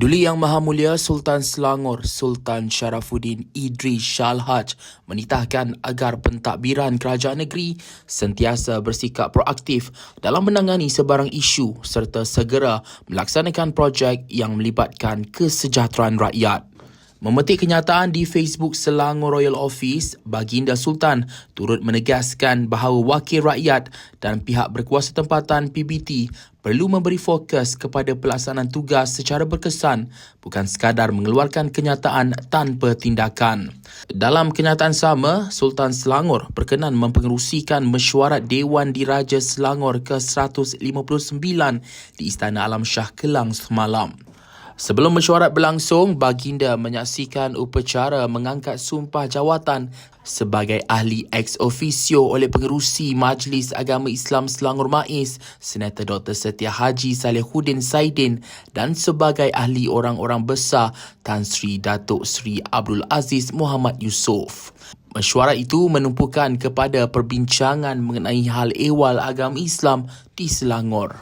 Duli Yang Maha Mulia Sultan Selangor Sultan Sharafuddin Idris Shalhaj menitahkan agar pentadbiran kerajaan negeri sentiasa bersikap proaktif dalam menangani sebarang isu serta segera melaksanakan projek yang melibatkan kesejahteraan rakyat. Memetik kenyataan di Facebook Selangor Royal Office, Baginda Sultan turut menegaskan bahawa wakil rakyat dan pihak berkuasa tempatan PBT perlu memberi fokus kepada pelaksanaan tugas secara berkesan bukan sekadar mengeluarkan kenyataan tanpa tindakan. Dalam kenyataan sama, Sultan Selangor berkenan mempengerusikan mesyuarat Dewan Diraja Selangor ke-159 di Istana Alam Shah Kelang semalam. Sebelum mesyuarat berlangsung, Baginda menyaksikan upacara mengangkat sumpah jawatan sebagai ahli ex officio oleh pengerusi Majlis Agama Islam Selangor MAIS, Senator Dr. Setia Haji Salihuddin Saidin dan sebagai ahli orang-orang besar Tan Sri Datuk Sri Abdul Aziz Muhammad Yusof. Mesyuarat itu menumpukan kepada perbincangan mengenai hal ehwal agama Islam di Selangor.